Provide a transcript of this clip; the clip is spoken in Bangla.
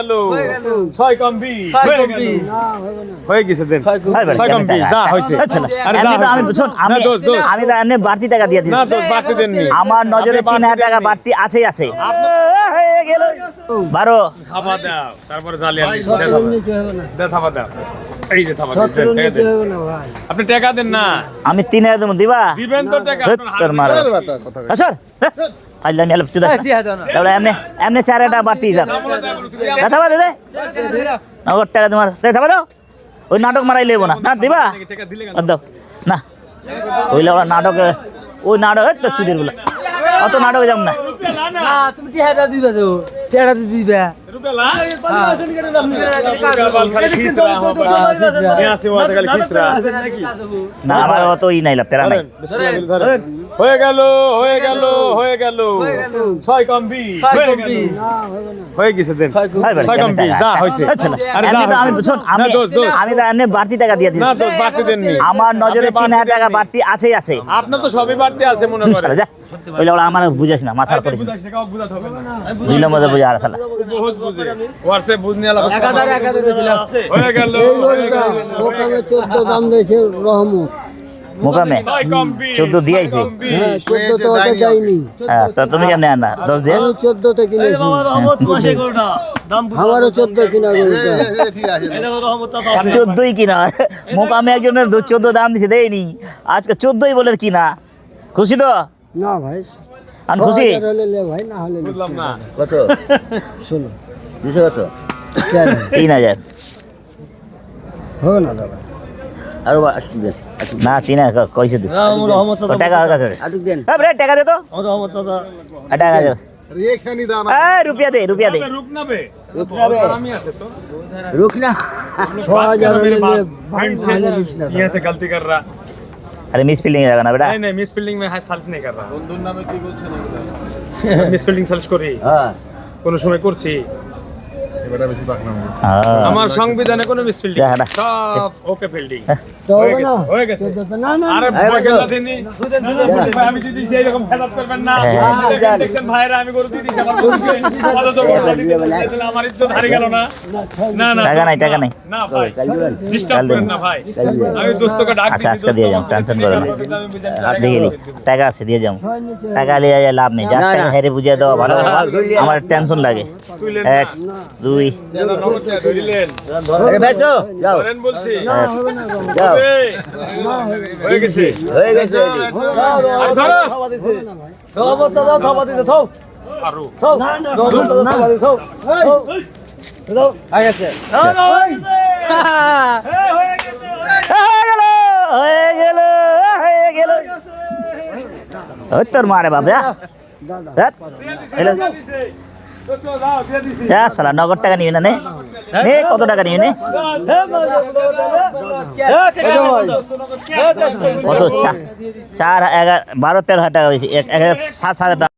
গেল। ছয় কম বিশ হয়ে গেছে দেন। ছয় কম বিশ যা হয়েছে। আচ্ছা আমি তো এমনি বাড়তি টাকা দিয়ে দিচ্ছি না দোষ বাড়তে দেননি। আমার নজরে তিন হাজার টাকা বাড়তি আছেই আছে হয়ে গেল। বারো। খাবার দাও তারপরে দাও। আপনি টাকা দেন না। আমি তিন হাজার দিবা দিবেন তো টাকা ধুৎ, আজলা নিয়ে তুই তাহলে এমনি এমনি চারাটা বাড়তি যান দেখাবা দে নগদ টাকা তোমার দেখাবা দাও ওই নাটক মারাই লেবো না না দিবা দাও না ওই ওরা নাটকে ওই নাটক তো চুদের বলে অত নাটকে যাব না তুমি টিহাটা দিবা দেবো টিহাটা দিবা না আমার অত ই নাই প্যারা নাই হয়ে গেল হয়ে গেল হয়ে গেল। ছয় কম বিশ। হয়ে গেল। হয়ে গেছে দেন। ছয় কম বিশ যা হয়েছে। আরে যা তো আমি আমি- দোষ, দোষ। আমি তো এমনি বাড়তি টাকা দিয়ে দিচ্ছি না দোষ বাড়তে দেননি। আমার নজরে তিন হাজার টাকা বাড়তি আছেই আছে। আপনার তো সবই বাড়তে আছে মনে তুই করে যা। ওইলে ওরা আমার বুঝাস না মাথার করিস না বুঝাস টাকাও বুঝাতে হবে না। বুঝলাম মজা বুঝা আর বহুত বুঝে। ওয়ারসে বুঝনি আলা হয়ে গেল গেল। ওখানে চোদ্দ দাম দিয়েছে রহমত। মোকামে? চোদ্দ দিয়েছে। হ্যাঁ চোদ্দ তো ওদের যায়নি। হ্যাঁ তো তুমি কেমনে আনা? দশ দিয়ে? আমি চোদ্দতে কিনেছি। আমারও চোদ্দ কিনা চোদ্দই কিনা। মোকামে একজনের চোদ্দ দাম দিছে দেয়নি। আজকে চোদ্দই বলে কিনা। খুশি তো? না ভাই। আমি খুশি? ভাই না হলে না। কত? শোনো। দিছে কত? তিন হাজার। হবে না দাদা। আরো না তিন হাজার কইছে তুই ও টাকা আর কাছে আটুক দেন হ্যাঁ রে টাকা দে তো আর টাকা দে এই রুপিয়া দে রুপিয়া দে রুক না বে আমি আছে তো রুক না ছ হাজার হলে লে ভাই भाई না হলে দিস না से यहाँ से गलती कर रहा আরে মিস ফিল্ডিং যাবে না বেটা नहीं नहीं मिस फील्डिंग में है सालिश नहीं कर रहा মিস ফিল্ডিং সালিশ করি হ্যাঁ কোন সময় করছি হ্যাঁ। আমার সংবিধানে কোনো মিস ফিল্ডিং দেখা না। সব ওকে ফিল্ডিং তো হবে না? হয়ে গেছে। না না আরে ভয় কেন দিনি আমি যদি সেই রকম ফেদাত করবেন না হ্যাঁ। দেখছেন ভাইরা আমি গরু দিয়ে দিয়েছি আমার ইজ্জত হারিয়ে গেল না। না না টাকা নাই টাকা নাই। না ভাই। ডিস্টার্ব করেন না ভাই। আমি দোস্তকে ডাক আচ্ছা, আজকে দিয়ে যাও, টেনশন চিনি করো না, না। ওকে তো আমি বুঝাতে আর চাই দেখি টাকা আছে দিয়ে যাও। টাকা লিয়ে যায় লাভ নেই টাকা হেরে বুঝিয়ে দেওয়া ভালো আমার টেনশন লাগে। এক দুই হবে। হয়ে গেছে। হয়ে গেছে। আর ধরো। আরও। হয়ে গেল হয়ে গেল হয়ে তোর মারে বাবা ধ্যাৎ, এলো। দোস্ত দাও দিয়ে দিছি যা শালা নগদ টাকা নিবি না নে। নে কত টাকা নিবি কত চার এগারো বারো তেরো হাজার টাকা বেশি এক হাজার সাত হাজার টাকা।